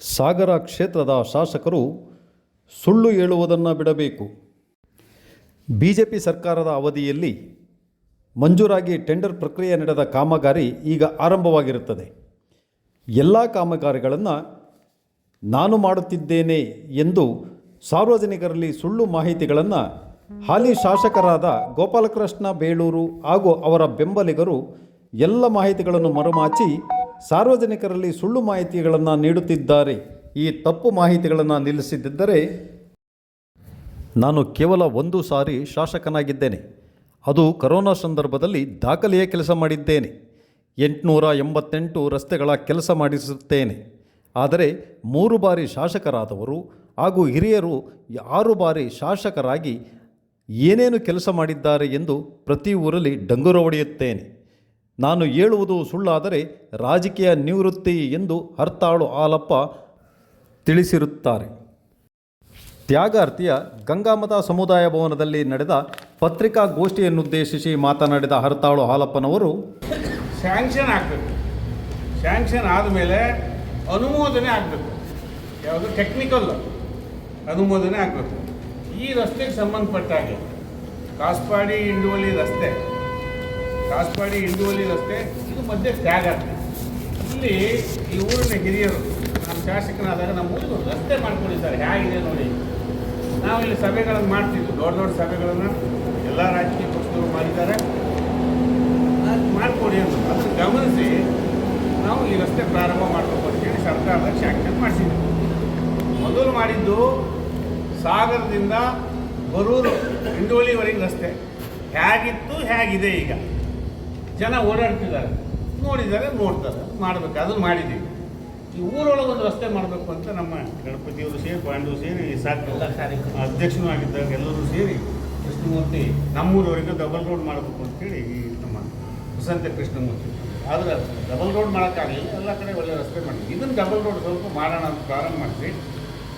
ಸಾಗರ ಕ್ಷೇತ್ರದ ಶಾಸಕರು ಸುಳ್ಳು ಹೇಳುವುದನ್ನು ಬಿಡಬೇಕು. ಬಿ ಜೆ ಪಿ ಸರ್ಕಾರದ ಅವಧಿಯಲ್ಲಿ ಮಂಜೂರಾಗಿ ಟೆಂಡರ್ ಪ್ರಕ್ರಿಯೆ ನಡೆದ ಕಾಮಗಾರಿ ಈಗ ಆರಂಭವಾಗಿರುತ್ತದೆ. ಎಲ್ಲ ಕಾಮಗಾರಿಗಳನ್ನು ನಾನು ಮಾಡುತ್ತಿದ್ದೇನೆ ಎಂದು ಸಾರ್ವಜನಿಕರಲ್ಲಿ ಸುಳ್ಳು ಮಾಹಿತಿಗಳನ್ನು ಹಾಲಿ ಶಾಸಕರಾದ ಗೋಪಾಲಕೃಷ್ಣ ಬೇಳೂರು ಹಾಗೂ ಅವರ ಬೆಂಬಲಿಗರು ಎಲ್ಲ ಮಾಹಿತಿಗಳನ್ನು ಮರುಮಾಚಿ ಸಾರ್ವಜನಿಕರಲ್ಲಿ ಸುಳ್ಳು ಮಾಹಿತಿಗಳನ್ನು ನೀಡುತ್ತಿದ್ದಾರೆ. ಈ ತಪ್ಪು ಮಾಹಿತಿಗಳನ್ನು ನಿಲ್ಲಿಸಿದ್ದರೆ ನಾನು ಕೇವಲ ಒಂದು ಸಾರಿ ಶಾಸಕನಾಗಿದ್ದೇನೆ. ಅದು ಕರೋನಾ ಸಂದರ್ಭದಲ್ಲಿ ದಾಖಲೆಯ ಕೆಲಸ ಮಾಡಿದ್ದೇನೆ. ಎಂಟುನೂರ ಎಂಬತ್ತೆಂಟು ರಸ್ತೆಗಳ ಕೆಲಸ ಮಾಡಿಸುತ್ತೇನೆ. ಆದರೆ ಮೂರು ಬಾರಿ ಶಾಸಕರಾದವರು ಹಾಗೂ ಹಿರಿಯರು ಆರು ಬಾರಿ ಶಾಸಕರಾಗಿ ಏನೇನು ಕೆಲಸ ಮಾಡಿದ್ದಾರೆ ಎಂದು ಪ್ರತಿ ಊರಲ್ಲಿ ಡಂಗುರ ಹೊಡೆಯುತ್ತೇನೆ. ನಾನು ಹೇಳುವುದು ಸುಳ್ಳಾದರೆ ರಾಜಕೀಯ ನಿವೃತ್ತಿ ಎಂದು ಹರ್ತಾಳು ಹಾಲಪ್ಪ ತಿಳಿಸಿರುತ್ತಾರೆ. ತ್ಯಾಗಾರ್ತಿಯ ಗಂಗಾಮತ ಸಮುದಾಯ ಭವನದಲ್ಲಿ ನಡೆದ ಪತ್ರಿಕಾಗೋಷ್ಠಿಯನ್ನುದ್ದೇಶಿಸಿ ಮಾತನಾಡಿದ ಹರತಾಳು ಹಾಲಪ್ಪನವರು ಸ್ಯಾಂಕ್ಷನ್ ಆಗಬೇಕು. ಸ್ಯಾಂಕ್ಷನ್ ಆದಮೇಲೆ ಅನುಮೋದನೆ ಆಗಬೇಕು. ಯಾವುದು ಟೆಕ್ನಿಕಲ್ ಅನುಮೋದನೆ ಆಗಬೇಕು. ಈ ರಸ್ತೆಗೆ ಸಂಬಂಧಪಟ್ಟ ಹಾಗೆ ಕಾಸ್ಪಾಡಿ ಇಂಡುವಲ್ಲಿ ರಸ್ತೆ. ಕಾಸ್ಪಾಡಿ ಹಿಂದೂವಲ್ಲಿ ರಸ್ತೆ ಇದು ಮಧ್ಯೆ ತ್ಯಾಗಾರ್ತಿ ಇಲ್ಲಿ ಈ ಊರಿನ ಹಿರಿಯರು, ನಮ್ಮ ಶಾಸಕನಾದಾಗ ನಮ್ಮ ಊರಿಗೆ ರಸ್ತೆ ಮಾಡ್ಕೊಂಡಿದ್ದಾರೆ. ಹೇಗಿದೆ ನೋಡಿ? ನಾವು ಇಲ್ಲಿ ಸಭೆಗಳನ್ನು ಮಾಡ್ತಿದ್ವಿ, ದೊಡ್ಡ ದೊಡ್ಡ ಸಭೆಗಳನ್ನು. ಎಲ್ಲ ರಾಜಕೀಯ ಪಕ್ಷಗಳು ಮಾಡಿದ್ದಾರೆ. ಮಾಡಿಕೊಡಿ ಅಂತ. ಅದನ್ನು ಗಮನಿಸಿ, ನಾವು ಈ ರಸ್ತೆ ಪ್ರಾರಂಭ ಮಾಡಬೇಕು ಅಂತೇಳಿ ಸರ್ಕಾರದ ಶಾಂಕ್ಷನ್ ಮಾಡಿಸಿದ್ವಿ. ಮೊದಲು ಮಾಡಿದ್ದು ಸಾಗರದಿಂದ ಬರೂರು ಹಿಂಡೋಳಿವರೆಗೆ ರಸ್ತೆ. ಹೇಗಿತ್ತು, ಹೇಗಿದೆ ಈಗ? ಜನ ಓಡಾಡ್ತಿದ್ದಾರೆ. ನೋಡಿದ್ದಾರೆ ನೋಡ್ತಾರೆ ಮಾಡಬೇಕು ಅದನ್ನು ಮಾಡಿದ್ದೀವಿ. ಈ ಊರೊಳಗೆ ಒಂದು ರಸ್ತೆ ಮಾಡಬೇಕು ಅಂತ ನಮ್ಮ ಗಣಪತಿಯವರು ಸೇರಿ ಪಾಂಡವರು ಸೇರಿ ಸಾಕು ಅಧ್ಯಕ್ಷನೂ ಆಗಿದ್ದಾಗ ಎಲ್ಲರೂ ಸೇರಿ ಕೃಷ್ಣಮೂರ್ತಿ ನಮ್ಮೂರವರೆಗೆ ಡಬಲ್ ರೋಡ್ ಮಾಡಬೇಕು ಅಂತೇಳಿ ಈ ನಮ್ಮ ವಸಂತ ಕೃಷ್ಣಮೂರ್ತಿ. ಆದರೆ ಡಬಲ್ ರೋಡ್ ಮಾಡೋಕ್ಕಾಗಲಿಲ್ಲ ಎಲ್ಲ ಕಡೆ ಒಳ್ಳೆ ರಸ್ತೆ ಮಾಡಿದ್ವಿ. ಇದನ್ನು ಡಬಲ್ ರೋಡ್ ಸ್ವಲ್ಪ ಮಾಡೋಣ ಅಂತ ಪ್ರಾರಂಭ ಮಾಡಿದ್ವಿ.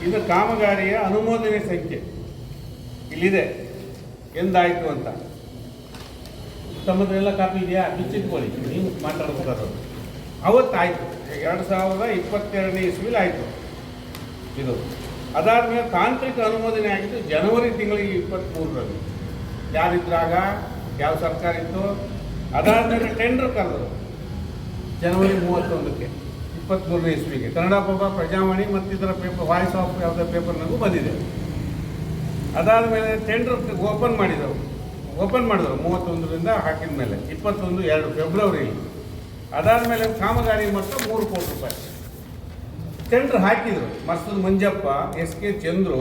ಇದು ಕಾಮಗಾರಿಯ ಅನುಮೋದನೆ ಸಂಖ್ಯೆ ಇಲ್ಲಿದೆ. ಎಂದಾಯಿತು ಅಂತ. ತಮ್ಮದ್ರೆಲ್ಲ ಕಾಪಿ ಇದೆಯಾ? ಬಿಚ್ಚಿಟ್ಕೊಳ್ಳಿ. ನೀವು ಮಾತಾಡ್ಬೇಕಾದ್ರು ಅವತ್ತಾಯಿತು. ಎರಡು ಸಾವಿರದ ಇಪ್ಪತ್ತೆರಡನೇ ಇಸ್ವಿಲಿ ಆಯಿತು. ಇದು. ಅದಾದಮೇಲೆ ತಾಂತ್ರಿಕ ಅನುಮೋದನೆ ಆಗಿದ್ದು ಜನವರಿ ತಿಂಗಳಿಗೆ ಇಪ್ಪತ್ತ್ಮೂರರಲ್ಲಿ ಯಾರಿದ್ರಾಗ? ಯಾವ ಸರ್ಕಾರ ಇತ್ತು ಅದಾದಮೇಲೆ ಟೆಂಡರ್ ಕರೆದರು. ಜನವರಿ ಮೂವತ್ತೊಂದಕ್ಕೆ ಇಪ್ಪತ್ತ್ಮೂರನೇ ಇಸ್ವಿಗೆ. ಕನ್ನಡ ಪ್ರಭ ಪ್ರಜಾವಾಣಿ ಮತ್ತಿತರ ಪೇಪರ್ ವಾಯ್ಸ್ ಆಫ್ ಯಾವುದೇ ಪೇಪರ್ನಗೂ ಬಂದಿದೆ. ಅದಾದ ಮೇಲೆ ಟೆಂಡರ್ ಓಪನ್ ಮಾಡಿದವು. ಓಪನ್ ಮಾಡಿದ್ರು ಮೂವತ್ತೊಂದರಿಂದ ಹಾಕಿದ ಮೇಲೆ, ಇಪ್ಪತ್ತೊಂದು ಎರಡು ಅದಾದ ಮೇಲೆ ಕಾಮಗಾರಿ ಮೊತ್ತ ಮೂರು ಕೋಟಿ ರೂಪಾಯಿ. ಟೆಂಡರ್ ಹಾಕಿದರು. ಮಸ್ತದ Manjappa, S K Chandru,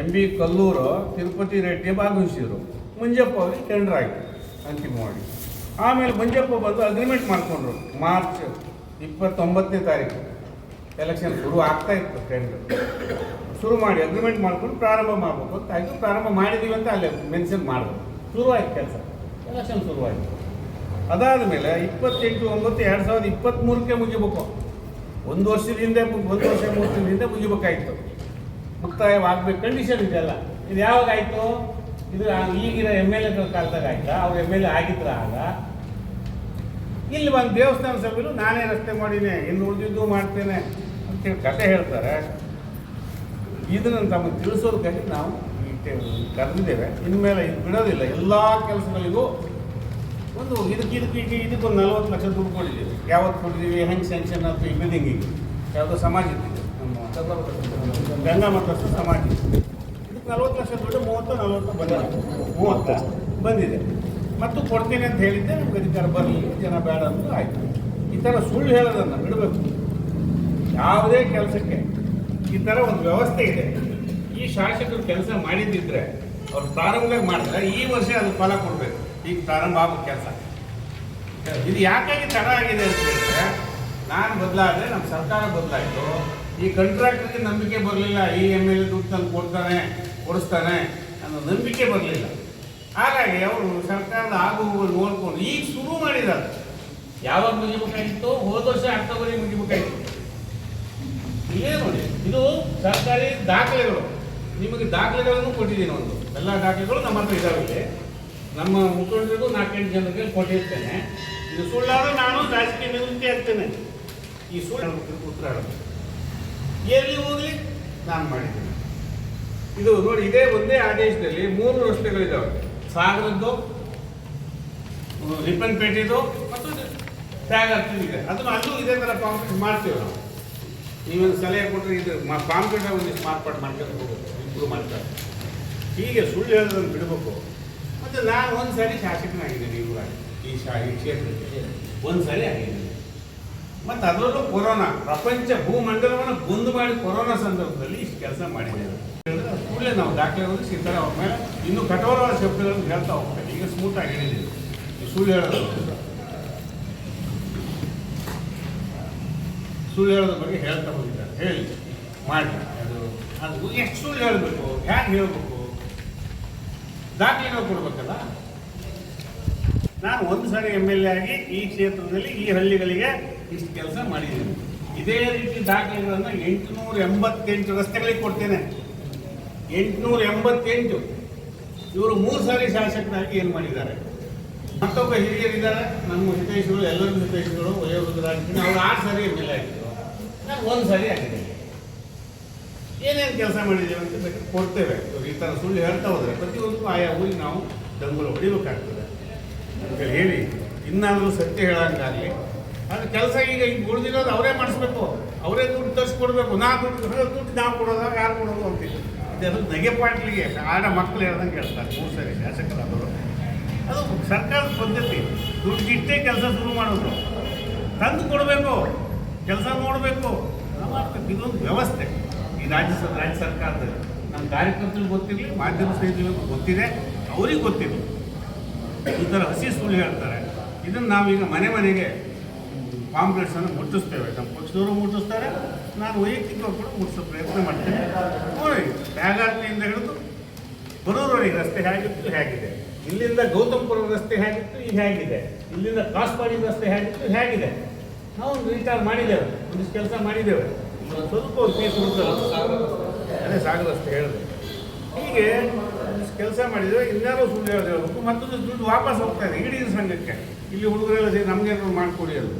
M B Kallur, Tirupati Reddy ಭಾಗವಹಿಸಿದರು. ಮಂಜಪ್ಪ ಅವರಿಗೆ ಟೆಂಡರ್ ಆಯಿತು ಅಂತಿಮವಾಗಿ ಆಮೇಲೆ ಮಂಜಪ್ಪ ಬಂದು ಅಗ್ರಿಮೆಂಟ್ ಮಾಡಿಕೊಂಡ್ರು. ಮಾರ್ಚ್ ಇಪ್ಪತ್ತೊಂಬತ್ತನೇ ತಾರೀಕು. ಎಲೆಕ್ಷನ್ ಶುರು ಆಗ್ತಾ ಇತ್ತು ಟೆಂಡರ್ ಶುರು ಮಾಡಿ ಅಗ್ರಿಮೆಂಟ್ ಮಾಡ್ಕೊಂಡು ಪ್ರಾರಂಭ ಮಾಡಬೇಕು ಅಂತ ಆಯಿತು. ಪ್ರಾರಂಭ ಮಾಡಿದ್ದೀವಿ ಅಂತ ಅಲ್ಲೇ ಮೆನ್ಷನ್ ಮಾಡಿದ್ರು. ಶುರುವಾಯ್ತು ಕೆಲಸ. ಎಲೆಕ್ಷನ್ ಶುರುವಾಯಿತು. ಅದಾದ ಮೇಲೆ ಇಪ್ಪತ್ತೆಂಟು, ಒಂಬತ್ತು, ಎರಡು ಸಾವಿರದ ಇಪ್ಪತ್ತ್ಮೂರಕ್ಕೆ ಮುಗಿಬೇಕು. ಒಂದು ವರ್ಷದಿಂದ, ಒಂದು ವರ್ಷ, ಮೂರು ತಿಂಗಳ ಹಿಂದೆ ಮುಗಿಬೇಕಾಯ್ತು. ಮುಕ್ತಾಯವಾಗಬೇಕು ಕಂಡೀಷನ್ ಇದೆಯಲ್ಲ ಇದು ಯಾವಾಗ ಆಯಿತು ಇದು ಈಗಿನ ಎಂ ಎಲ್ ಎಗಳ ಕಾಲದಾಗ ಆಯ್ತಾ? ಅವ್ರು ಎಂ ಎಲ್ ಎ ಆಗಿದ್ರ ಆಗ. ಇಲ್ಲಿ ಒಂದು ದೇವಸ್ಥಾನ ಸಭೆಯಲ್ಲೂ ನಾನೇ ರಸ್ತೆ ಮಾಡೀನಿ, ಇನ್ನು ಉಳಿದಿದ್ದು ಮಾಡ್ತೇನೆ ಅಂತೇಳಿ ಕತೆ ಹೇಳ್ತಾರೆ. ಇದನ್ನು ತಮಗೆ ತಿಳಿಸೋದಕ್ಕಾಗಿ ನಾವು ಕರೆದಿದ್ದೇವೆ. ಇನ್ಮೇಲೆ ಇದು ಬಿಡೋದಿಲ್ಲ. ಎಲ್ಲ ಕೆಲಸಗಳಿಗೂ ಒಂದು ಇದಕ್ಕೆ ಇದಕ್ಕೆ ಇದಕ್ಕೆ ಇದಕ್ಕೊಂದು ನಲ್ವತ್ತು ಲಕ್ಷ ದುಡ್ಡು ಕೊಟ್ಟಿದ್ದೀವಿ. ಯಾವತ್ತು ಕೊಟ್ಟಿದ್ದೀವಿ? ಹೆಂಗೆ ಸ್ಯಾಂಕ್ಷನ್ ಅಂತ ಈ ಬಿಲ್ಡಿಂಗಿಗೆ ಯಾವುದೋ ಸಮಾಜ ಇತ್ತು ನಮ್ಮ ಗಂಗಾ ಮತಸ್ಥ ಸಮಾಜ ಇದಕ್ಕೆ ನಲ್ವತ್ತು ಲಕ್ಷ ದುಡ್ಡು, ಮೂವತ್ತು, ನಲ್ವತ್ತು ಬಂದಿದೆ. ಮೂವತ್ತು ಬಂದಿದೆ. ಮತ್ತು ಕೊಡ್ತೀನಿ ಅಂತ ಹೇಳಿದ್ದೆ. ನಮ್ಗೆ ಅಧಿಕಾರ ಬರಲಿ ಜನ ಬೇಡ ಅಂತ ಆಯಿತು. ಈ ಥರ ಸುಳ್ಳು ಹೇಳೋದನ್ನು ಬಿಡಬೇಕು. ಯಾವುದೇ ಕೆಲಸಕ್ಕೆ ಈ ಥರ ಒಂದು ವ್ಯವಸ್ಥೆ ಇದೆ. ಈ ಶಾಸಕರು ಕೆಲಸ ಮಾಡಿದ್ದಿದ್ರೆ ಅವ್ರು ಪ್ರಾರಂಭದಾಗ ಮಾಡಿದ್ರೆ ಈ ವರ್ಷ ಅದು ಫಲ ಕೊಡಬೇಕು. ಈಗ ಪ್ರಾರಂಭ ಆಗೋ ಕೆಲಸ. ಇದು ಯಾಕಾಗಿ ತಡ ಆಗಿದೆ ಅಂತ ಹೇಳಿದ್ರೆ, ನಾನು ಬದಲಾದರೆ ನಮ್ಮ ಸರ್ಕಾರ ಬದಲಾಯಿತು. ಈ ಕಂಟ್ರಾಕ್ಟರ್ಗೆ ನಂಬಿಕೆ ಬರಲಿಲ್ಲ, ಈ ಎಂ ಎಲ್ ಎ ದುಡ್ಡು ತಂದು ಕೊಡ್ತಾನೆ, ಕೊಡಿಸ್ತಾನೆ ಅನ್ನೋ ನಂಬಿಕೆ ಬರಲಿಲ್ಲ. ಹಾಗಾಗಿ ಅವರು ಸರ್ಕಾರದ ಆಗು ನೋಡ್ಕೊಂಡು ಈಗ ಶುರು ಮಾಡಿದಾರೆ ಯಾವಾಗ ಮುಗಿಬೇಕಾಗಿತ್ತು? ಹೋದ ವರ್ಷ ಅಕ್ಟೋಬರಿಗೆ ಮುಗಿಬೇಕಾಗಿತ್ತು. ಇಲ್ಲೇ ನೋಡಿ, ಇದು ಸರ್ಕಾರಿ ದಾಖಲೆಗಳು. ನಿಮಗೆ ದಾಖಲೆಗಳನ್ನು ಕೊಟ್ಟಿದ್ದೀನಿ ಒಂದು. ಎಲ್ಲ ದಾಖಲೆಗಳು ನಮ್ಮ ಹತ್ರ ಇದಾವೆ ನಮ್ಮ ಮುಖಂಡರಿಗೂ ನಾಲ್ಕೆಂಟು ಜನರಿಗೆ ಕೊಟ್ಟಿರ್ತೇನೆ. ಇದು ಸುಳ್ಳಾದ್ರೆ ನಾನು ರಾಜಕೀಯ ನಿವೃತ್ತಿ ಆಗ್ತೇನೆ. ಈ ಸುಳ್ಳು ಉತ್ತರ ಎಲ್ಲಿ ಹೋಗಲಿ ನಾನು ಮಾಡಿದ್ದೇನೆ. ಇದು ನೋಡಿ, ಇದೇ ಒಂದೇ ಆದೇಶದಲ್ಲಿ ಮೂರು ರಸ್ತೆಗಳಿದ್ದಾವೆ ಸಾಗರದ್ದು, ರಿಪ್ಪನ್ಪೇಟೆದು ಮತ್ತು ತ್ಯಾಗರ್ತಿ ಇದೆ. ಅದನ್ನು ಅಲ್ಲೂ ಇದೇ ಥರ ಕಾಂಪ್ಲೀಟ್ ಮಾಡ್ತೀವಿ ನಾವು. ನೀವೊಂದು ಸಲಹೆ ಕೊಟ್ಟರೆ ಇದು ಕಾಂಪ್ಲೀಟ್ ಒಂದಿಷ್ಟು ಮಾರ್ಪಾಡು ಮಾಡ್ಕೊಂಡು ಹೋಗೋದು ಇಂಪ್ರೂವ್ ಮಾಡ್ತಾರೆ. ಹೀಗೆ ಸುಳ್ಳು ಹೇಳೋದನ್ನು ಬಿಡಬೇಕು. ಮತ್ತು ನಾನು ಒಂದು ಸಾರಿ ಶಾಸಕನಾಗಿದ್ದೀನಿ ಊರಾಗ ಈ ಶಾ, ಈ ಕ್ಷೇತ್ರಕ್ಕೆ ಒಂದು ಸಾರಿ ಆಗಿದ್ದೀನಿ ಮತ್ತು ಅದರಲ್ಲೂ ಕೊರೋನಾ, ಪ್ರಪಂಚ ಭೂಮಂಡಲವನ್ನು ಬಂದು ಮಾಡಿ ಕೊರೋನಾ ಸಂದರ್ಭದಲ್ಲಿ ಇಷ್ಟು ಕೆಲಸ ಮಾಡಿದ್ದೇವೆ ಕೂಡಲೇ ನಾವು ದಾಖಲೆ ಹೋಗಿ ಸಿಗ್ತಾರೆ ಅವ್ರ ಮೇಲೆ ಇನ್ನೂ ಕಠೋರವಾದ ಶಬ್ದಗಳನ್ನು ಹೇಳ್ತಾ ಹೋಗ್ತಾರೆ ಈಗ ಸ್ಮೂತ್ ಆಗಿ ಹೇಳಿದ್ದೀವಿ ಸುಳ್ಳು ಹೇಳೋದು ಸುಳ್ಳು ಹೇಳೋದ್ರ ಬಗ್ಗೆ ಹೇಳ್ತಾ ಹೋಗಿದ್ದಾರೆ. ಹೇಳಿ, ಮಾಡಿ. ಅದು ಎಷ್ಟು ಸುಳ್ಳು ಹೇಳಬೇಕು? ಹ್ಯಾಂಗೆ ಹೇಳಬೇಕು? ದಾಖಲೆಗಳು ಕೊಡ್ಬೇಕಲ್ಲ? ನಾನು ಒಂದು ಸಾರಿ ಎಂ ಎಲ್ ಎ ಆಗಿ ಈ ಕ್ಷೇತ್ರದಲ್ಲಿ ಈ ಹಳ್ಳಿಗಳಿಗೆ ಇಷ್ಟು ಕೆಲಸ ಮಾಡಿದ್ದೇನೆ. ಇದೇ ರೀತಿ ದಾಖಲೆಗಳನ್ನು ಎಂಟುನೂರ ಎಂಬತ್ತೆಂಟು ರಸ್ತೆಗಳಿಗೆ ಕೊಡ್ತೇನೆ. ಎಂಟುನೂರ ಎಂಬತ್ತೆಂಟು. ಇವರು ಮೂರು ಸಾರಿ ಶಾಸಕರಾಗಿ ಏನು ಮಾಡಿದ್ದಾರೆ? ಮತ್ತೊಬ್ಬ ಹಿರಿಯರಿದ್ದಾರೆ. ನಮ್ಮ ಹಿತೈಷಿಗಳು, ಎಲ್ಲರೂ ಹಿತೈಷಿಗಳು ವಯೋವೃದ್ಧರಾಗಿದ್ದೀನಿ ಅವರು ಆರು ಸಾರಿ ಎಂ ಎಲ್ ಎ ಆಗಿದ್ದರು ನಾನು ಒಂದು ಸಾರಿ ಆಗಿದ್ದೀನಿ. ಏನೇನು ಕೆಲಸ ಮಾಡಿದ್ದೇವೆ ಅಂತ ಬೇಕು ಕೊಡ್ತೇವೆ. ಈ ಥರ ಸುಳ್ಳು ಹೇಳ್ತಾ ಹೋದರೆ ಪ್ರತಿಯೊಂದು ಆಯಾ ಊರಿಗೆ ನಾವು ದಂಗುಲ ಹೊಡಿಬೇಕಾಗ್ತದೆ. ಅಂತ ಹೇಳಿ, ಇನ್ನಾದರೂ ಸತ್ಯ ಹೇಳೋಂಗಾಗಲಿ. ಅದು ಕೆಲಸ ಈಗ ಈಗ ಉಳಿದಿರೋದು ಅವರೇ ಮಾಡಿಸ್ಬೇಕು. ಅವರೇ ದುಡ್ಡು ತರಿಸ್ಕೊಡ್ಬೇಕು. ನಾ ದುಡ್ಡು ದುಡ್ಡು ನಾವು ಕೊಡೋದಾಗ ಯಾರು ಕೊಡೋದು ಅಂತಿಲ್ಲ. ನಗೆ ಪಾಟ್ಲಿಗೆ ಆಡ ಮಕ್ಕಳು ಹೇಳ್ದಂಗೆ ಹೇಳ್ತಾರೆ ಮೂರು ಸರಿ ಶಾಸಕರಾದರು ಅದು ಸರ್ಕಾರದ ಪದ್ಧತಿ. ದುಡ್ಡು ಇಟ್ಟೇ ಕೆಲಸ ಶುರು ಮಾಡೋದು. ತಂದು ಕೊಡಬೇಕು. ಕೆಲಸ ನೋಡಬೇಕು. ಇದೊಂದು ವ್ಯವಸ್ಥೆ. ರಾಜ್ಯ ರಾಜ್ಯ ಸರ್ಕಾರದ ನಮ್ಮ ಕಾರ್ಯಕರ್ತರಿಗೆ ಗೊತ್ತಿರಲಿ, ಮಾಧ್ಯಮ ಸ್ನೇಹಿತರಿಗೂ ಗೊತ್ತಿದೆ, ಅವ್ರಿಗೆ ಗೊತ್ತಿಲ್ಲ ಈ ಥರ ಹಸಿ ಸುಳ್ಳು ಹೇಳ್ತಾರೆ. ಇದನ್ನು ನಾವೀಗ ಮನೆ ಮನೆಗೆ ಪಾಂಪ್ಲೆಟ್ಸನ್ನು ಮುಟ್ಟಿಸ್ತೇವೆ. ನಮ್ಮ ಪಕ್ಷದವರು ಮುಟ್ಟಿಸ್ತಾರೆ, ನಾನು ವೈಯಕ್ತಿಕವಾಗಿ ಕೂಡ ಮುಟ್ಟಿಸೋ ಪ್ರಯತ್ನ ಮಾಡ್ತೇನೆ. ನೋಡಿ ಬ್ಯಾಗಾರ್ನಿಂದ ಹಿಡಿದು ಬರೋರವರೆಗೆ ರಸ್ತೆ ಹೇಗಿತ್ತು, ಹೇಗಿದೆ. ಇಲ್ಲಿಂದ ಗೌತಮ್ಪುರ ರಸ್ತೆ ಹೇಗಿತ್ತು ಈಗ ಹೇಗಿದೆ. ಇಲ್ಲಿಂದ ಕಾಸ್ಪಾಡಿ ರಸ್ತೆ ಹೇಗಿತ್ತು, ಹೇಗಿದೆ. ನಾವು ವಿಚಾರ ಮಾಡಿದ್ದೇವೆ ಒಂದಿಷ್ಟು ಕೆಲಸ ಮಾಡಿದ್ದೇವೆ. ಸ್ವಲ್ಪ ಒಂದು ಪೀಸ್ ಅದೇ ಸಾಗಲ್ಲ ಅಷ್ಟು ಹೇಳಿದೆ. ಹೀಗೆ ಕೆಲಸ ಮಾಡಿದರೆ ಇನ್ಯಾರೋ ಸುಳ್ಳು ಹೇಳೋದು ಹೇಳ್ಬೇಕು ಮತ್ತೊಂದು ದುಡ್ಡು ವಾಪಸ್ ಹೋಗ್ತಾ ಇದೆ, ಇಡೀ ಸಂಘಕ್ಕೆ. ಇಲ್ಲಿ ಹುಡುಗರೆಲ್ಲ ಸೇರಿ ನಮಗೇನು ಮಾಡಿಕೊಡಿ ಅದು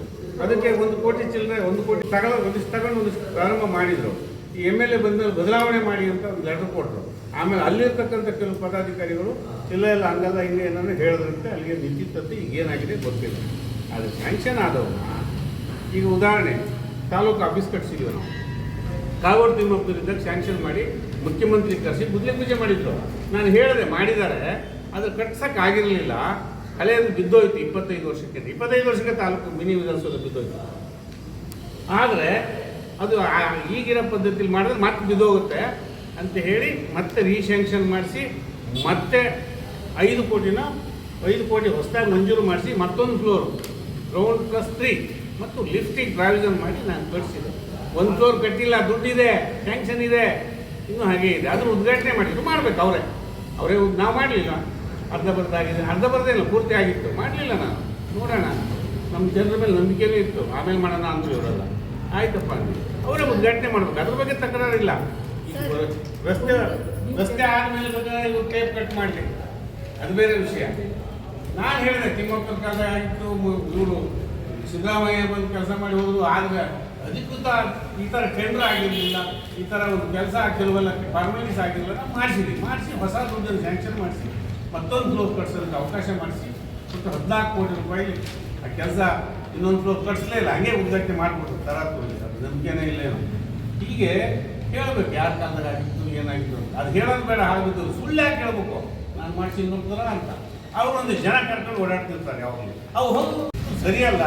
ಅದಕ್ಕೆ ಒಂದು ಕೋಟಿ ಚಿಲ್ಲರೆ, ಒಂದು ಕೋಟಿ ತಗೊಳ್ಳೋ ಒಂದಿಷ್ಟು ತಗೊಂಡು ಒಂದಿಷ್ಟು ಪ್ರಾರಂಭ ಮಾಡಿದರು. ಈ ಎಂ ಎಲ್ ಎ ಬಂದಮೇಲೆ ಬದಲಾವಣೆ ಮಾಡಿ ಅಂತ ಒಂದು ಲೆಟರ್ ಕೊಟ್ಟರು ಆಮೇಲೆ ಅಲ್ಲಿರ್ತಕ್ಕಂಥ ಕೆಲವು ಪದಾಧಿಕಾರಿಗಳು, ಇಲ್ಲ ಇಲ್ಲ, ಹಂಗಲ್ಲ, ಹಿಂಗೆ ಏನೋ ಹೇಳಿದ್ರಂತೆ. ಅಲ್ಲಿಗೆ ನಿಂತಿತ್ತಂತೆ ಈಗ ಏನಾಗಿದೆ ಗೊತ್ತಿಲ್ಲ. ಅದು ಸ್ಯಾಂಕ್ಷನ್ ಆದವನ್ನ, ಈಗ ಉದಾಹರಣೆ ತಾಲೂಕು ಆಫೀಸ್ ಕಟ್ಸಿದ್ವಿ ನಾವು. ಕಾಗೋಡು ತಿಮ್ಮಪ್ಪನಿಂದ ಸ್ಯಾಂಕ್ಷನ್ ಮಾಡಿ ಮುಖ್ಯಮಂತ್ರಿ ಕರೆಸಿ ಬುದ್ಧಿ ಪೂಜೆ ಮಾಡಿದ್ರು. ನಾನು ಹೇಳಿದೆ, ಮಾಡಿದ್ದಾರೆ ಅದು ಕಟ್ಸಕ್ಕೆ ಆಗಿರಲಿಲ್ಲ. ಹಳೆಯದು ಬಿದ್ದೋಯ್ತು, ಇಪ್ಪತ್ತೈದು ವರ್ಷಕ್ಕೆ. ಇಪ್ಪತ್ತೈದು ವರ್ಷಕ್ಕೆ ತಾಲೂಕು ಮಿನಿ ವಿಧಾನಸೌಧ ಬಿದ್ದೋಯ್ತು. ಆದರೆ ಅದು ಈಗಿರೋ ಪದ್ಧತಿಲಿ ಮಾಡಿದ್ರೆ ಮತ್ತೆ ಬಿದ್ದೋಗುತ್ತೆ ಅಂತ ಹೇಳಿ ಮತ್ತೆ ರೀಸ್ಯಾಂಕ್ಷನ್ ಮಾಡಿಸಿ, ಮತ್ತೆ ಐದು ಕೋಟಿನ, ಐದು ಕೋಟಿ ಹೊಸದಾಗಿ ಮಂಜೂರು ಮಾಡಿಸಿ ಮತ್ತೊಂದು ಫ್ಲೋರ್ ಗ್ರೌಂಡ್ ಪ್ಲಸ್ ತ್ರೀ ಮತ್ತು ಲಿಫ್ಟಿಗೆ ಪ್ರಾವಿಷನ್ ಮಾಡಿ ನಾನು ತೋರಿಸಿದೆ. ಒಂದು ಫ್ಲೋರ್ ಕಟ್ಟಿಲ್ಲ ದುಡ್ಡಿದೆ ಟ್ಯಾಂಕ್ಷನ್ ಇದೆ ಇನ್ನೂ ಹಾಗೆ ಇದೆ. ಅದ್ರ ಉದ್ಘಾಟನೆ ಮಾಡಿದ್ರು ಮಾಡಬೇಕು ಅವರೇ. ಅವರೇ ನಾವು ಮಾಡಲಿಲ್ಲ. ಅರ್ಧ ಬರ್ದಾಗಿದೆ ಅರ್ಧ ಬರ್ಧ ಇಲ್ಲ ಪೂರ್ತಿ ಆಗಿತ್ತು. ಮಾಡಲಿಲ್ಲ ನಾನು. ನೋಡೋಣ. ನಮ್ಮ ಜನರ ಮೇಲೆ ನಂಬಿಕೆನೂ ಇತ್ತು. ಆಮೇಲೆ ಮಾಡೋಣ ಅಂದ್ರೆ ಇವರಲ್ಲ. ಆಯ್ತಪ್ಪ ಅವರೇ ಉದ್ಘಾಟನೆ ಮಾಡ್ಬೇಕು. ಅದ್ರ ಬಗ್ಗೆ ತಕರಾರಿಲ್ಲ. ಇಲ್ಲ ರಸ್ತೆ ರಸ್ತೆ ಆದಮೇಲೆ ಇವ್ರು ಟೇಪ್ ಕಟ್ ಮಾಡಲಿ. ಅದು ಬೇರೆ ವಿಷಯ. ನಾನು ಹೇಳಿದೆ ತಿಮ್ಮಪ್ಪನ ಕಾಲ ಆಯಿತು ಇವರು ಸಿದ್ದರಾಮಯ್ಯ ಬಂದು ಕೆಲಸ ಮಾಡಿ ಹೋದ್ರು, ಆದರೆ ಅಧಿಕೃತ ಈ ಥರ ಟೆಂಡರ್ ಆಗಿರಲಿಲ್ಲ, ಈ ಥರ ಒಂದು ಕೆಲಸ ಕೆಲವೆಲ್ಲ ಫಾರ್ಮಾಲಿಟೀಸ್ ಆಗಿರಲಿಲ್ಲ ಮಾಡಿಸಿದ್ವಿ ಮಾಡಿಸಿ, ಹೊಸ ದುಡ್ಡನ್ನು ಸ್ಯಾಂಕ್ಷನ್ ಮಾಡಿಸಿ, ಮತ್ತೊಂದು ಫ್ಲೋರ್ ಕಟ್ಸೋದಕ್ಕೆ ಅವಕಾಶ ಮಾಡಿಸಿ ಮತ್ತು ಹದಿನಾಲ್ಕು ಕೋಟಿ ರೂಪಾಯಿ ಆ ಕೆಲಸ ಇನ್ನೊಂದು ಫ್ಲೋರ್ ಕಟ್ಸಲೇ ಇಲ್ಲ, ಹಂಗೆ ಉದ್ಘಾಟನೆ ತರ ತರಾತುರಿ ಅದು ನಂಬಿಕೆನೇ ಇಲ್ಲೇನು ಹೀಗೆ ಹೇಳ್ಬೇಕು ಯಾರ ಕಾಲದಾಗ ಆಗಿತ್ತು, ಏನಾಗಿತ್ತು ಅಂತ. ಅದು ಹೇಳೋದು ಬೇಡ ಆಗಿದ್ದು ಸುಳ್ಳು ಯಾಕೆ ಹೇಳ್ಬೇಕು ನಾನು ಮಾಡಿಸಿ ಇನ್ನೊಂದು ಅಂತ. ಅವರೊಂದು ಜನ ಕರ್ಕೊಂಡು ಓಡಾಡ್ತಿರ್ತಾರೆ ಯಾವಾಗಲೂ. ಅವು ಹೌದು ಸರಿಯಲ್ಲ?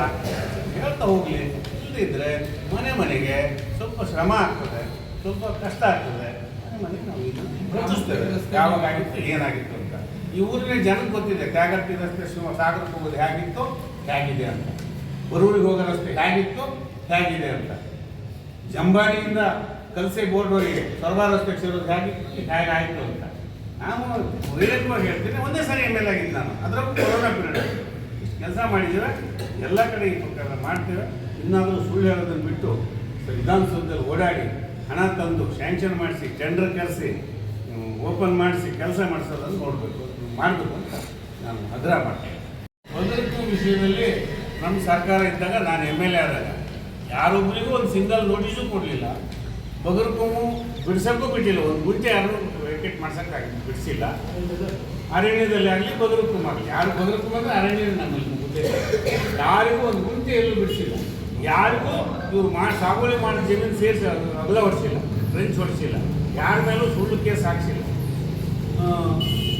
ಹೇಳ್ತಾ ಹೋಗಲಿ. ಇಲ್ಲದಿದ್ದರೆ ಮನೆ ಮನೆಗೆ ಸ್ವಲ್ಪ ಶ್ರಮ ಆಗ್ತದೆ, ಸ್ವಲ್ಪ ಕಷ್ಟ ಆಗ್ತದೆ. ಮನೆ ಮನೆಗೆ ನಾವು ರಚಿಸ್ತೇವೆ. ಯಾವಾಗ ಆಗಿತ್ತು ಏನಾಗಿತ್ತು ಅಂತ. ಈ ಊರಿನ ಜನಕ್ಕೆ ಗೊತ್ತಿದೆ, ತ್ಯಾಗರ್ತಿ ರಸ್ತೆ ಶಿವ ಸಾಗರಕ್ಕೆ ಹೋಗೋದು ಹೇಗಿತ್ತು? ಹೇಗಿದೆ ಅಂತ. ಬರೂರಿಗೆ ಹೋಗೋ ರಸ್ತೆ ಹೇಗಿತ್ತು? ಹೇಗಿದೆ ಅಂತ. ಜಂಬಾರಿಯಿಂದ ಕಲಸೆ ಬೋರ್ಡ್ವರೆಗೆ ಸರ್ವಾ ರಸ್ತೆ ಸೇರೋದು ಹೇಗಿತ್ತು? ಹೇಗಾಯಿತು ಅಂತ. ನಾನು ವೈಯಕ್ತಿಕವಾಗಿ ಹೇಳ್ತೀನಿ, ಒಂದೇ ಸರಿ ಎಂ ಎಲ್ ಆಗಿದ್ದು ನಾನು. ಅದರಲ್ಲೂ ಕೊರೋನಾ ಪೀರಿಯಡ್. ಕೆಲಸ ಮಾಡಿದ್ದೇವೆ, ಎಲ್ಲ ಕಡೆ ಈ ಪ್ರಕಾರ ಮಾಡ್ತೇವೆ. ಇನ್ನಾದರೂ ಸುಳ್ಳು ಹೇಳೋದನ್ನು ಬಿಟ್ಟು ವಿಧಾನಸೌಧದಲ್ಲಿ ಓಡಾಡಿ ಹಣ ತಂದು ಸ್ಯಾಂಕ್ಷನ್ ಮಾಡಿಸಿ, ಟೆಂಡರ್ ಕರೆಸಿ ಓಪನ್ ಮಾಡಿಸಿ ಕೆಲಸ ಮಾಡಿಸೋದನ್ನು ನೋಡಬೇಕು. ಮಾಡಬೇಕು ಅಂತ ನಾನು ಹದ್ರ ಮಾಡ್ತೇನೆ. ಒಂದರಕ್ಕೂ ವಿಷಯದಲ್ಲಿ ನಮ್ಮ ಸರ್ಕಾರ ಇದ್ದಾಗ ನಾನು ಎಂ ಎಲ್ ಎ ಆದಾಗ ಯಾರೊಬ್ಬರಿಗೂ ಒಂದು ಸಿಂಗಲ್ ನೋಟಿಸು ಕೊಡಲಿಲ್ಲ. ಬಗರ್ಕೊಮ್ಮು ಬಿಡ್ಸೋಕ್ಕೂ ಬಿಟ್ಟಿಲ್ಲ ಒಂದು ಗುಂಟೆ ಯಾರು ವೆಕೆಟ್ ಮಾಡ್ಸೋಕ್ಕಾಗಿ ಬಿಡಿಸಿಲ್ಲ. ಅರಣ್ಯದಲ್ಲಿ ಆಗಲಿ ಬದಲು ಕುಮಾರ್ ಯಾರು ಮಾಡಿದ್ರೆ ಅರಣ್ಯ ನಮ್ಮಲ್ಲಿ ಯಾರಿಗೂ ಒಂದು ಗುಂತಿ ಎಲ್ಲೂ ಬಿಡಿಸಿಲ್ಲ. ಯಾರಿಗೂ ಇವರು ಮಾಡಿ ಸಾಗುವಳಿ ಮಾಡಿದ ಜಮೀನು ಸೇರಿಸಿ ಅಗಲ ಹೊಡಿಸಿಲ್ಲ ಫ್ರೆಂಚ್ ಹೊಡಿಸಿಲ್ಲ ಯಾರ ಮೇಲೂ ಸುಳ್ಳು ಕೇಸ್ ಹಾಕ್ಸಿಲ್ಲ.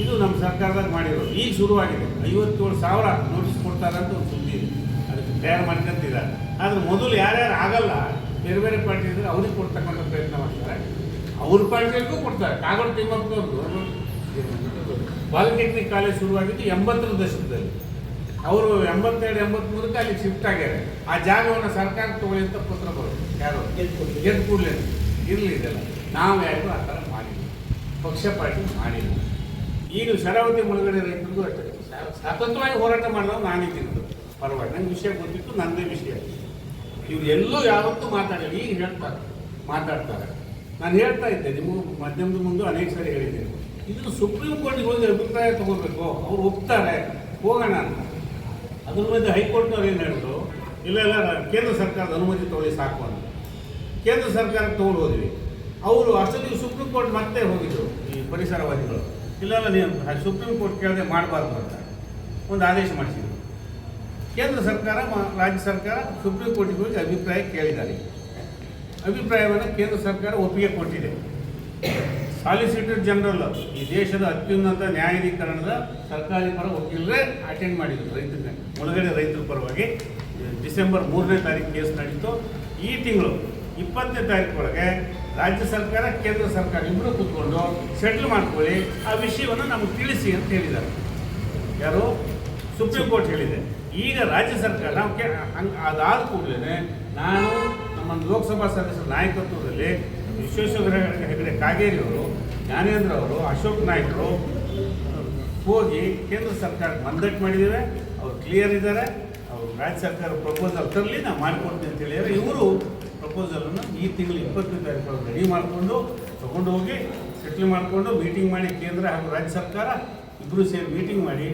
ಇದು ನಮ್ಮ ಸರ್ಕಾರದಾಗ ಮಾಡಿರೋದು. ಈಗ ಶುರುವಾಗಿದೆ. ಐವತ್ತೇಳು ಸಾವಿರ ನೋಟಿಸ್ ಕೊಡ್ತಾರೆ ಅಂತ ಒಂದು ಸುದ್ದಿ ಇದೆ. ಅದಕ್ಕೆ ತಯಾರು ಮಾಡ್ಕೊಂತಿದ್ದಾರೆ. ಆದರೆ ಮೊದಲು ಯಾರ್ಯಾರು ಆಗಲ್ಲ, ಬೇರೆ ಬೇರೆ ಪಾರ್ಟಿ ಇದ್ರೆ ಅವ್ರಿಗೆ ಕೊಡ್ತಕ್ಕಂಥ ಪ್ರಯತ್ನ ಮಾಡ್ತಾರೆ. ಅವ್ರ ಪಾರ್ಟಿಯಲ್ಲಿಗೂ ಕೊಡ್ತಾರೆ. ಕಾಗೋಡು ತಿಮ್ಮಪ್ಪನವ್ರದ್ದು ಪಾಲಿಟೆಕ್ನಿಕ್ ಕಾಲೇಜ್ ಶುರುವಾಗಿದ್ದು ಎಂಬತ್ತರ ದಶಕದಲ್ಲಿ. ಅವರು ಎಂಬತ್ತೆರಡು ಎಂಬತ್ಮೂರಕ್ಕೆ ಅಲ್ಲಿಗೆ ಶಿಫ್ಟ್ ಆಗ್ಯಾರೆ. ಆ ಜಾಗವನ್ನು ಸರ್ಕಾರ ತಗೊಳ್ಳಿ ಅಂತ ಪತ್ರ ಬರೋದು ಯಾರು? ಗೆದ್ದು ಕೂಡಲೇ. ಇರಲಿ ಇದೆಲ್ಲ. ನಾವು ಯಾರಿಗೂ ಆ ಥರ ಮಾಡಿಲ್ಲ. ಪಕ್ಷ ಪಾರ್ಟಿ ಮಾಡಿಲ್ಲ. ಈಗ ಶರಾವತಿ ಮುಳುಗಡೆ ರೈತರಿಗೂ ಅಷ್ಟೇ. ಸ್ವತಂತ್ರವಾಗಿ ಹೋರಾಟ ಮಾಡಿದವ ನಾನಿದ್ದಿದ್ದು ಪರವಾಗಿ ನಂಗೆ ವಿಷಯ ಗೊತ್ತಿತ್ತು ನನ್ನದೇ ವಿಷಯ ಇವ್ರು ಎಲ್ಲೂ ಯಾವತ್ತೂ ಮಾತಾಡಿಲ್ಲ. ಈಗ ಹೇಳ್ತಾರೆ. ಮಾತಾಡ್ತಾರೆ. ನಾನು ಹೇಳ್ತಾ ಇದ್ದೆ, ನಿಮಗೂ ಮಾಧ್ಯಮದ ಮುಂದೆ ಅನೇಕ ಸಾರಿ ಹೇಳಿದ್ದೇನೆ. ಇದನ್ನು ಸುಪ್ರೀಂ ಕೋರ್ಟಿಗೆ ಹೋಗಿ ಅಭಿಪ್ರಾಯ ತಗೋಬೇಕು. ಅವ್ರು ಒಪ್ತಾರೆ. ಹೋಗೋಣ ಅಂತ. ಅದ್ರ ಮಧ್ಯೆ ಹೈಕೋರ್ಟ್ನವ್ರು ಏನು ಹೇಳಿದ್ರು? ಇಲ್ಲ ಇಲ್ಲ ಕೇಂದ್ರ ಸರ್ಕಾರದ ಅನುಮತಿ ತಗೊಳ್ಳಿ ಸಾಕು ಅಂತ. ಕೇಂದ್ರ ಸರ್ಕಾರಕ್ಕೆ ತಗೊಂಡು ಹೋದ್ವಿ. ಅವರು ಅಷ್ಟೊತ್ತಿಗೆ ಸುಪ್ರೀಂ ಕೋರ್ಟ್ ಮತ್ತೆ ಹೋಗಿದ್ರು. ಈ ಪರಿಸರವಾದಿಗಳು. ಇಲ್ಲ ಇಲ್ಲ ನೀವು ಸುಪ್ರೀಂ ಕೋರ್ಟ್ ಕೇಳದೆ ಮಾಡಬಾರ್ದು ಅಂತ. ಒಂದು ಆದೇಶ ಮಾಡಿಸಿದ್ರು. ಕೇಂದ್ರ ಸರ್ಕಾರ ರಾಜ್ಯ ಸರ್ಕಾರ ಸುಪ್ರೀಂ ಕೋರ್ಟಿಗೆ ಹೋಗಿ ಅಭಿಪ್ರಾಯ ಕೇಳಿದ್ದಾರೆ. ಅಭಿಪ್ರಾಯವನ್ನು ಕೇಂದ್ರ ಸರ್ಕಾರ ಒಪ್ಪಿಗೆ ಕೊಟ್ಟಿದೆ. ಸಾಲಿಸಿಟರ್ ಜನರಲ್ ಈ ದೇಶದ ಅತ್ಯುನ್ನತ ನ್ಯಾಯಾಧೀಕರಣದ ಸರ್ಕಾರಿ ಪರ ವಕೀಲರೇ ಅಟೆಂಡ್ ಮಾಡಿದ್ರು ರೈತರ ಒಳಗಡೆ ರೈತರ ಪರವಾಗಿ ಡಿಸೆಂಬರ್ ಮೂರನೇ ತಾರೀಕು ಕೇಸ್ ನಡೀತು. ಈ ತಿಂಗಳು ಇಪ್ಪತ್ತನೇ ತಾರೀಕು ಒಳಗೆ ರಾಜ್ಯ ಸರ್ಕಾರ, ಕೇಂದ್ರ ಸರ್ಕಾರ ಇಬ್ಬರು ಕೂತ್ಕೊಂಡು ಸೆಟ್ಲ್ ಮಾಡ್ಕೊಳ್ಳಿ, ಆ ವಿಷಯವನ್ನು ನಮಗೆ ತಿಳಿಸಿ ಅಂತ ಹೇಳಿದ್ದಾರೆ. ಯಾರು? ಸುಪ್ರೀಂ ಕೋರ್ಟ್ ಹೇಳಿದೆ. ಈಗ ರಾಜ್ಯ ಸರ್ಕಾರ ನಾವು ಕೇ, ಹಂಗೆ ಅದಾದ ಕೂಡಲೇ ನಾನು ನಮ್ಮ ಲೋಕಸಭಾ ಸದಸ್ಯರ ನಾಯಕತ್ವದಲ್ಲಿ ವಿಶ್ವೇಶ್ವರ ಹೆಗಡೆ ಕಾಗೇರಿ ಅವರು ಜ್ಞಾನೇಂದ್ರ ಅವರು, ಅಶೋಕ್ ನಾಯ್ಕರು ಹೋಗಿ ಕೇಂದ್ರ ಸರ್ಕಾರಕ್ಕೆ ಮಂದಟ್ ಮಾಡಿದ್ದೇವೆ ಅವ್ರು ಕ್ಲಿಯರ್ ಇದ್ದಾರೆ. ಅವರು ರಾಜ್ಯ ಸರ್ಕಾರ ಪ್ರಪೋಸಲ್ ತರಲಿ ನಾವು ಮಾಡಿಕೊಡ್ತೀನಿ ಅಂತ ಹೇಳಿದರೆ ಇವರು ಪ್ರಪೋಸಲನ್ನು ಈ ತಿಂಗಳು ಇಪ್ಪತ್ತನೇ ತಾರೀಕು ರೆಡಿ ಮಾಡಿಕೊಂಡು ತಗೊಂಡು ಹೋಗಿ ಸೆಟ್ಲ್ ಮಾಡಿಕೊಂಡು ಮೀಟಿಂಗ್ ಮಾಡಿ ಕೇಂದ್ರ ಹಾಗೂ ರಾಜ್ಯ ಸರ್ಕಾರ ಇಬ್ಬರು ಸೇರಿ ಮೀಟಿಂಗ್ ಮಾಡಿ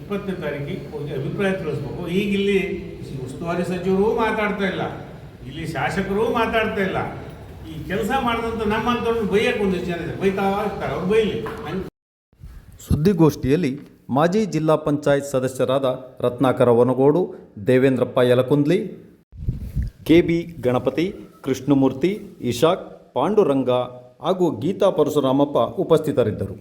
ಇಪ್ಪತ್ತನೇ ತಾರೀಕಿಗೆ ಹೋಗಿ ಅಭಿಪ್ರಾಯ ತಿಳಿಸ್ಬೇಕು. ಈಗ ಇಲ್ಲಿ ಉಸ್ತುವಾರಿ ಸಚಿವರು ಮಾತಾಡ್ತಾ ಇಲ್ಲ. ಇಲ್ಲಿ ಶಾಸಕರು ಮಾತಾಡ್ತಾ ಇಲ್ಲ. ಈ ಕೆಲಸ ನಮ್ಮಂಥವ್ರನ್ನ ಬೈಯಕ್ಕೆ ಜನ ಬೈತಾ ಇರ್ತಾರೆ, ಅವ್ರು ಬೈಲಿ. ಸುದ್ದಿಗೋಷ್ಠಿಯಲ್ಲಿ ಮಾಜಿ ಜಿಲ್ಲಾ ಪಂಚಾಯತ್ ಸದಸ್ಯರಾದ ರತ್ನಾಕರ ವನಗೋಡು, ದೇವೇಂದ್ರಪ್ಪ ಯಲಕುಂದ್ಲಿ ಕೆ ಬಿ ಗಣಪತಿ, ಕೃಷ್ಣಮೂರ್ತಿ, ಇಶಾಕ್, ಪಾಂಡುರಂಗ ಹಾಗೂ ಗೀತಾ ಪರಶುರಾಮಪ್ಪ ಉಪಸ್ಥಿತರಿದ್ದರು.